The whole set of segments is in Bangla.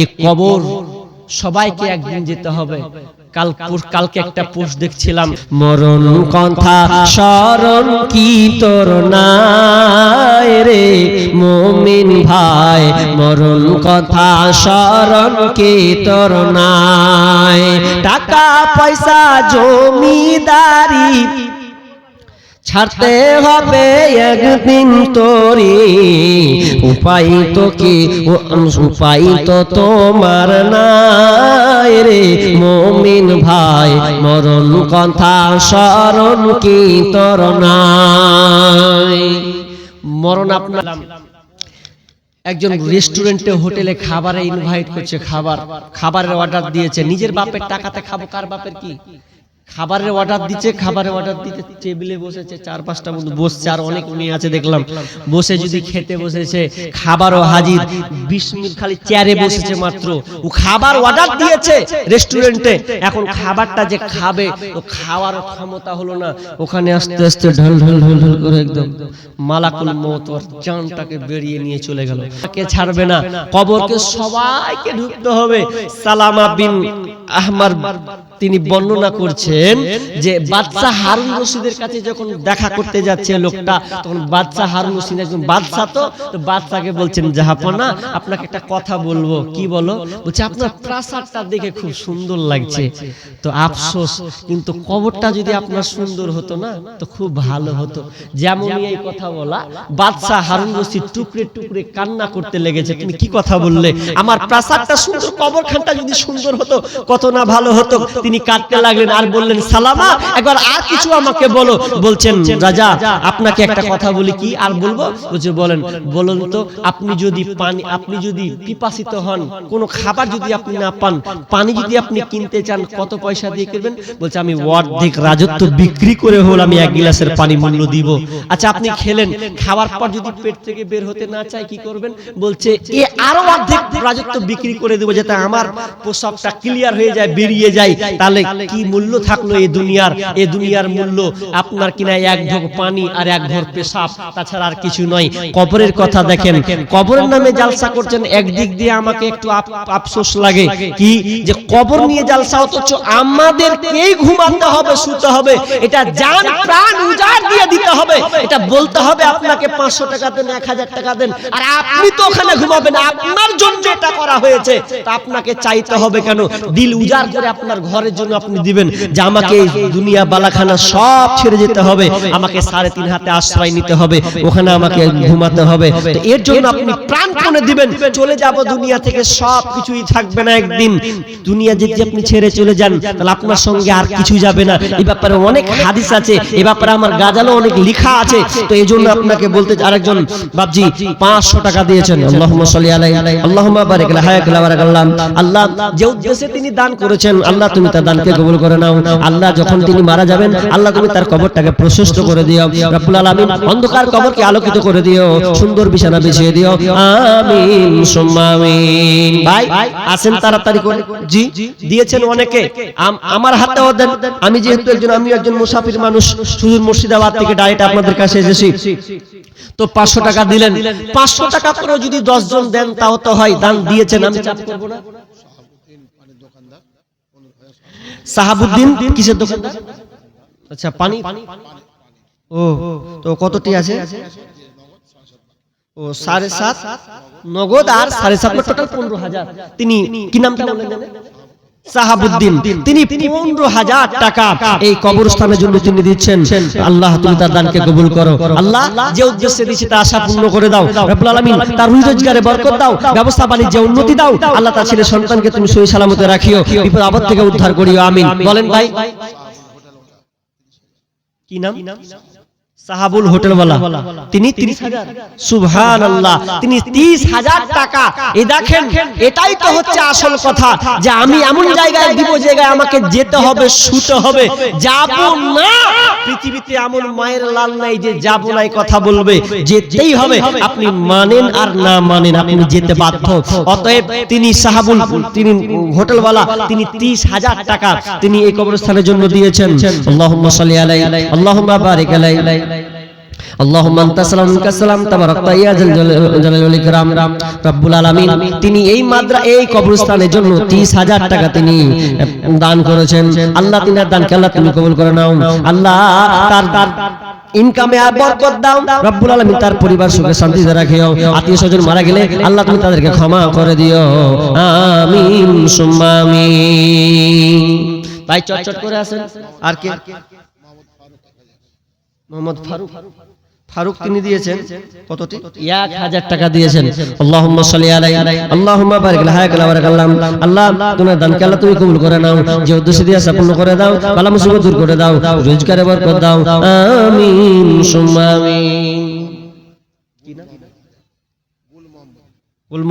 এই কবর সবাইকে একদিন যেতে হবে। কাল কালকে একটা পোস্ট দেখছিলাম। মরণ কথা স্মরণ কি তোর নাই রে মমিন ভাই? মরণ কথা স্মরণ কি তোর টাকা, পয়সা, জমিদারি ছাড়তে হবে একদিন তোরি। উপায় তো কি? উপায় তো তোমার নাই রে মমিন ভাই। মরণ কথা স্মরণ কি তোর নাই? মরণ আপনার একজন রেস্টুরেন্টে, হোটেলে খাবারে ইনভাইট করছে খাবার। খাবারের অর্ডার দিয়েছে। নিজের বাপের টাকাতে খাব, কার বাপের কি? খাবারের অর্ডার দিচ্ছে খাবারের অর্ডার দিতে টেবিলে বসেছে চার পাঁচটা বন্ধু বসছে আর অনেক মেয়ে আছে দেখলাম। বসে যদি খেতে বসেছে খাবারও হাজির বিশ মিনিট খালি চেয়ারে বসেছে মাত্র। ও খাবার অর্ডার দিয়েছে রেস্টুরেন্টে এখন খাবারটা যে খাবে ও খাওয়ার ক্ষমতা হলো না। ওখানে আস্তে আস্তে ঢল ঢল ঢল ঢল করে একদম মালাকুল মৌত ওর জানটাকে বেরিয়ে নিয়ে চলে গেল। কে ছাড়বে না। কবরকে সবাইকে ঢুকতে হবে। সালামা বিন আহমার তিনি বর্ণনা করছেন যে বাদশা হারুন রশিদের কাছে যখন দেখা করতে যাচ্ছে লোকটা, তখন বাদশা হারুন রশিদ একজন বাদশা তো তো বাদশাকে বলছেন, জাহাপনা, আপনাকে একটা কথা বলব। কি বলো? বলছে, আপনার প্রাসাদটা দেখে খুব সুন্দর লাগছে। তো আফসোস, কিন্তু কবরটা যদি আপনার সুন্দর হতো না, তো খুব ভালো হতো। যেমনই এই কথা বলা, বাদশাহ হারুন রশিদ টুকরে টুকরে কান্না করতে লেগেছে। তুমি কি কথা বললে? আমার প্রাসাদটা সুন্দর, কবরখানটা যদি সুন্দর হতো কত না ভালো হতো, তিনি কাঁদতে লাগলেন আর বললেন, সালামা, একবার আর কিছু আমাকে বলো। বলছেন, রাজা, আপনাকে একটা কথা বলি কি আর বলব? বলছে, বলেন, বলুন তো, আপনি যদি পানি, আপনি যদি পিপাসিত হন, কোনো খাবার যদি আপনি না পান, পানি যদি আপনি কিনতে চান, কত পয়সা দিয়ে কিনবেন? বলছে, আমি অর্ধেক রাজত্ব বিক্রি করে হল, আমি এক গিলাসের পানি মূল্য দিব। আচ্ছা আপনি খেলেন, খাওয়ার পর যদি পেট থেকে বের হতে না চায়, কি করবেন? বলছে, এ আরও অর্ধেক রাজত্ব বিক্রি করে দেবো, যাতে আমার পোশাকটা ক্লিয়ার হয়ে যায়, বেরিয়ে যায়, তাহলে কি মূল্য থাকল এই দুনিয়ার? এই দুনিয়ার মূল্য আপনার কিনা এক ঢোক পানি আর এক ঘর পেশাব, তাছাড়া আর কিছু নয়। কবরের কথা দেখেন, কবরের নামে জালসা করছেন, একদিক দিয়ে আমাকে একটু আফসোস লাগে। কি? যে কবর নিয়ে জালসা, অথচ আমাদেরকেই ঘুমাতে হবে, শুতে হবে। এটা জান প্রাণ উজাড় দিয়ে দিতে হবে। এটা বলতে হবে, আপনাকে পাঁচশো টাকা দেন, এক হাজার টাকা দেন, আর আপনি তো ওখানে ঘুমাবেন, আপনার জন্য এটা করা হয়েছে, তা আপনাকে চাইতে হবে কেন? দিল উজাড় করে আপনার ঘরের জন্য আপনি দিবেন। যে আমাকে দুনিয়া বালাখানা সব ছেড়ে যেতে হবে, আমাকে সাড়ে তিন হাতে আশ্রয় নিতে হবে, ওখানে আমাকে ঘুমাতে হবে। এর জন্য আপনি প্রাণপণে দিবেন, চলে যাব দুনিয়া থেকে, সব কিছুই থাকবে না একদিন। দুনিয়া যদি আপনি ছেড়ে চলে যান, তাহলে আপনার সঙ্গে আর কিছু যাবে না। এই ব্যাপারে অনেক হাদিস আছে এই ব্যাপারে আমার গাজালো অনেক লেখা আছে। তো এই জন্য আপনাকে বলতে আরেকজন বাবজি পাঁচশো টাকা দিয়েছেন। আল্লাহুম্মা সাল্লি আলাইহি আল্লাহ যে উদ্দেশ্যে তিনি দান করেছেন, আল্লাহ তুমি তার দানকে কবুল করে নাও। আল্লাহ যখন তিনি মারা যাবেন, আল্লাহ তুমি তার কবরটাকে প্রশস্ত করে দিও। অন্ধকার কবরকে আলোকিত করে দিও, সুন্দর বিছানা বিছিয়ে দিও। অনেকে। আমার আমি যেহেতু একজন আমি একজন মুসাফির মানুষ। মুর্শিদাবাদ থেকে আপনাদের কাছে তো পাঁচশো টাকা দিলেন। পাঁচশো টাকা করেও যদি দেন, তাও তো হয়। দান দিয়েছেন, আমি চাপ করব না। সাহাবুদ্দিন কিসের দোকান? আচ্ছা পানি? ও, তো কতটি আছে? ও, সাড়ে সাত নগদ আর সাড়ে সাত টোটাল পনেরো হাজার। তিনি কি নাম বললেন জানেন? সাহাবুদ্দিন তিনি পনেরো হাজার টাকা এই কবরস্থানের জন্য তিনি দিচ্ছেন আল্লাহ তুমি তার দানকে কবুল করো আল্লাহ যে উদ্দেশ্যে দিচ্ছে তা আশা পূর্ণ করে দাও রব্বুল আলামিন তার রুজি রোজগারে বরকত দাও ব্যবস্থা বাণিজ্যে উন্নতি দাও আল্লাহ তার ছেলে সন্তানকে তুমি সহি সালামতে রাখিও বিপদ আপদ থেকে উদ্ধার করিও আমিন বলেন ভাই কি নাম সাহাবুল হোটেলওয়ালা। তিনি তিরিশ হাজার। সুবহান আল্লাহ তিনি তিরিশ হাজার টাকা। এ দেখেন, এটাই তো হচ্ছে আসল কথা যে আমি এমন জায়গায় দিব জায়গায় আমাকে যেতে হবে, শুতে হবে। যাব না। পৃথিবীতে এমন মায়ের লাল নাই যে যাব নাই কথা বলবে। যেতেই হবে। আপনি মানেন আর না মানেন, আপনি যেতে বাধ্য। অতএব তিনি সাহাবুল, তিনি হোটেলওয়ালা, তিনি তিরিশ হাজার টাকা তিনি এই কবরস্থানের জন্য দিয়েছেন। আল্লাহ সাল্লি আলাইহি, আল্লাহুম্মা বারিক আলাইহি। اللهم انت السلام منك السلام تبارك يا ذا الجلال والاكرام রব্বুল আলামিন তিনি এই মাদ্রা এই কবরস্থানের জন্য 30000 টাকা তিনি দান করেছেন আল্লাহ তিনার দানকে আল্লাহ তুমি কবুল করে নাও আল্লাহ তার তার ইনকামে আর বরকত দাও রব্বুল আলামিন তার পরিবার সুখে শান্তিতে রাখিও আত্মীয় স্বজন মারা গেলে আল্লাহ তুমি তাদেরকে ক্ষমা করে দিও আমিন সুম্মা আমিন ভাই চটচট করে আছেন আর কে মোহাম্মদ ফারুক। ফারুক তিনি দিয়েছেন কতটি? এক হাজার টাকা দিয়েছেন। আল্লাহুম্মা সাল্লি আলাইহি আল্লাহুম্মা বারিক লাহাক বারাকাল্লাহ আল্লাহ তোমার দানকে আল্লাহ তুমি কবুল করে নাও যে উদ্দেশ্য দিয়ে পূর্ণ করে দাও বালা মুসিবত দূর করে দাও রোজগারে বরকত দাও আমিন সুম্মা আমিন। কি নাম? আমি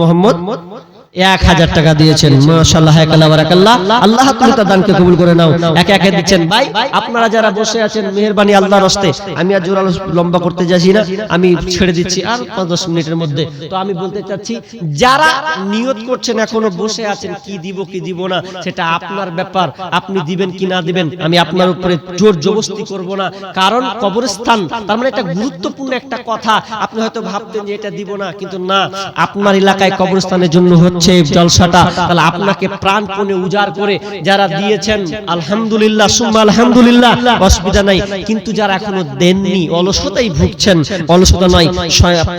লম্বা করতে যাচ্ছি না, আমি ছেড়ে দিচ্ছি আর পাঁচ, দশ মিনিটের মধ্যে। তো আমি বলতে চাচ্ছি, যারা নিয়ত করছেন, এখনও বসে আছেন, কি দিব কি দিব না, সেটা আপনার ব্যাপার। আপনি দিবেন কি না দিবেন, আমি আপনার উপরে জোর জবস্তি করব না। কারণ কবরস্থান, তার মানে একটা গুরুত্বপূর্ণ একটা কথা। আপনি হয়তো ভাবতেন যে এটা দিব না, কিন্তু না, আপনার এলাকায় কবরস্থানের জন্য হচ্ছে জলসাটা তাহলে আপনাকে প্রাণপণে উজাড় করে যারা দিয়েছেন আলহামদুলিল্লাহ সুম্মা আলহামদুলিল্লাহ অসুবিধা নাই। কিন্তু যারা এখনও দেননি অলসতাই ভুগছেন। অলসতা নয়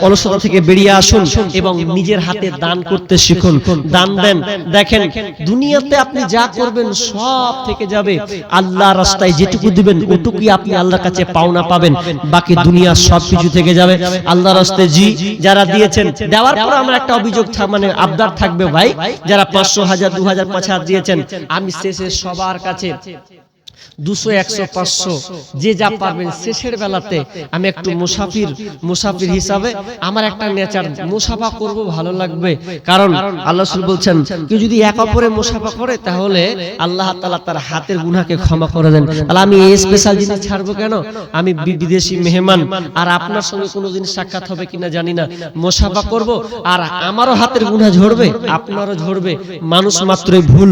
অলসতা থেকে বেরিয়ে আসুন এবং নিজের হাতে দান করতে শিখুন। দান দেন। দেখেন দুনিয়াতে আপনি যা করবেন সব থেকে যাবে। আল্লাহ রাস্তায় যেটুকু দিবেন ওটুকুই আপনি আল্লাহর কাছে পাওনা পাবেন। বাকি দুনিয়া সব কিছু থেকে যাবে। আল্লাহ রাস্তায় জি যারা দিয়েছেন দেওয়ার পর আমার একটা অভিযোগ মানে আবদার থাকবে ভাই, যারা পাঁচশো হাজার, দু হাজার, পাঁচ হাজার দিয়েছেন। আমি শেষে সবার কাছে দুশো একশো পাঁচশো যে যা পারবেন শেষের বেলাতে আমি একটু মুসাফির মুসাফির হিসাবে আমার একটা নেচার মুসাফা করব ভালো লাগবে। কারণ আল্লাহ বলছেন কেউ যদি এক অপরে মুসাফা করে তাহলে আল্লাহ তাআলা তার হাতের গুনাহকে ক্ষমা করে দেন। তাহলে আমি এই স্পেশাল জিনিস ছাড়বো কেন? আমি বিদেশি মেহমান। আর আপনার সঙ্গে কোনোদিন সাক্ষাৎ হবে কিনা জানি না। মুসাফা করব আর আমারও হাতের গুনাহ ঝরবে আপনারও ঝরবে। মানুষ মাত্রই ভুল